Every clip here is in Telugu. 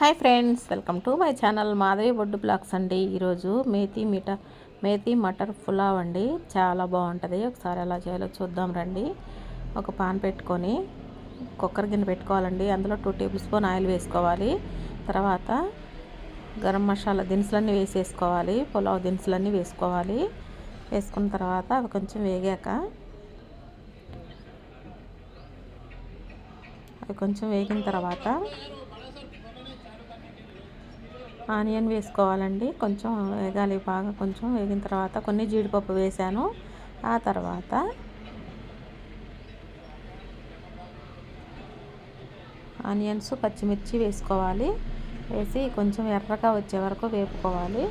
Hi friends welcome to my channel Madhavi Boddu blogs అండి. ఈరోజు మేతి మిట మేతి మటర్ పులావ్ అండి. చాలా బాగుంటుంది. ఒకసారి ఎలా చేయాలో చూద్దాం రండి. ఒక పాన్ పెట్టుకొని కుక్కర్ గిన్నె పెట్టుకోవాలండి. అందులో టూ టేబుల్ స్పూన్ ఆయిల్ వేసుకోవాలి. తర్వాత గరం మసాలా దినుసులన్నీ వేసేసుకోవాలి. పులావ్ దినుసులన్నీ వేసుకోవాలి. వేసుకున్న తర్వాత అవి కొంచెం వేగాక అవి కొంచెం వేగిన తర్వాత ఆనియన్ వేసుకోవాలండి. కొంచెం వేగాలి బాగా. కొంచెం వేగిన తర్వాత కొన్ని జీడిపప్పు వేసాను. ఆ తర్వాత ఆనియన్స్ పచ్చిమిర్చి వేసుకోవాలి. వేసి కొంచెం ఎర్రగా వచ్చే వరకు వేపుకోవాలి.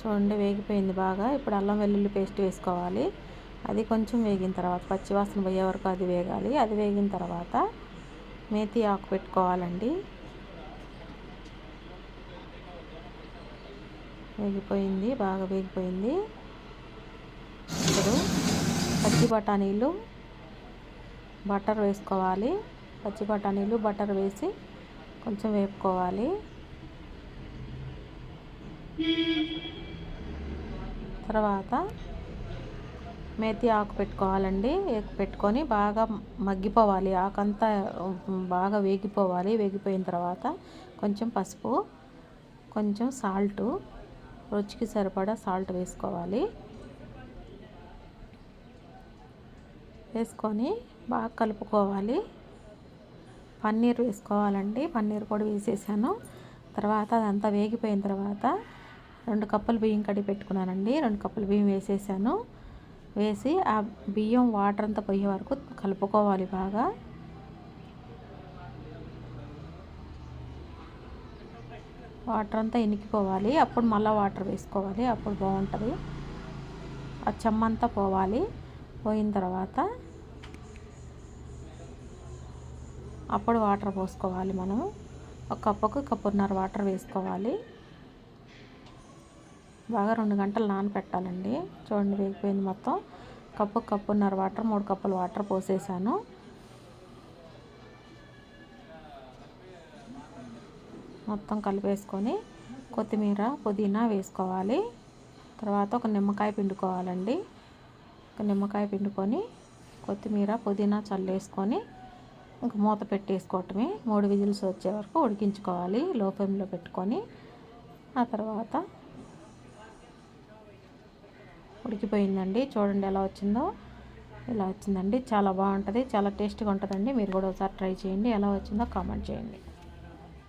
చూడండి వేగిపోయింది బాగా. ఇప్పుడు అల్లం వెల్లుల్లి పేస్ట్ వేసుకోవాలి. అది కొంచెం వేగిన తర్వాత పచ్చివాసన పోయే వరకు అది వేగాలి. అది వేగిన తర్వాత మేతి ఆకు పెట్టుకోవాలండి. వేగిపోయింది బాగా వేగిపోయింది. ఇప్పుడు పచ్చి బఠానీలు బటర్ వేసుకోవాలి. పచ్చి బఠానీలు బటర్ వేసి కొంచెం వేపుకోవాలి. తర్వాత మేతి ఆకు పెట్టుకోవాలండి. పెట్టుకొని బాగా మగ్గిపోవాలి. ఆకంతా బాగా వేగిపోవాలి. వేగిపోయిన తర్వాత కొంచెం పసుపు కొంచెం సాల్ట్ రుచికి సరిపడా సాల్ట్ వేసుకోవాలి. వేసుకొని బాగా కలుపుకోవాలి. పన్నీర్ వేసుకోవాలండి. పన్నీర్ కూడా వేసేసాను. తర్వాత అదంతా వేగిపోయిన తర్వాత రెండు కప్పులు బియ్యం కడిగి పెట్టుకున్నానండి. రెండు కప్పులు బియ్యం వేసేసాను. వేసి ఆ బియ్యం వాటర్ అంతా పోయే వరకు కలుపుకోవాలి బాగా. వాటర్ అంతా ఇనికిపోవాలి. అప్పుడు మళ్ళీ వాటర్ వేసుకోవాలి. అప్పుడు బాగుంటుంది. ఆ చెమ్మంతా పోవాలి. పోయిన తర్వాత అప్పుడు వాటర్ పోసుకోవాలి మనం. ఒక కప్పుకు కప్పున్నర వాటర్ వేసుకోవాలి. బాగా రెండు గంటలు నానపెట్టాలండి. చూడండి వేగిపోయింది మొత్తం. కప్పు కప్పున్నర వాటర్ మూడు కప్పులు వాటర్ పోసేసాను. మొత్తం కలిపేసుకొని కొత్తిమీర పుదీనా వేసుకోవాలి. తర్వాత ఒక నిమ్మకాయ పిండుకోవాలండి. ఒక నిమ్మకాయ పిండుకొని కొత్తిమీర పుదీనా చల్లేసుకొని ఇంక మూత పెట్టేసుకోవటమే. మూడు విజిల్స్ వచ్చే వరకు ఉడికించుకోవాలి లో ఫ్లేమ్లో పెట్టుకొని. ఆ తర్వాత ఉడికిపోయిందండి. చూడండి ఎలా వచ్చిందో. ఇలా వచ్చిందండి? చాలా బాగుంటుంది. చాలా టేస్ట్గా ఉంటుందండి. మీరు కూడా ఒకసారి ట్రై చేయండి. ఎలా వచ్చిందో కామెంట్ చేయండి.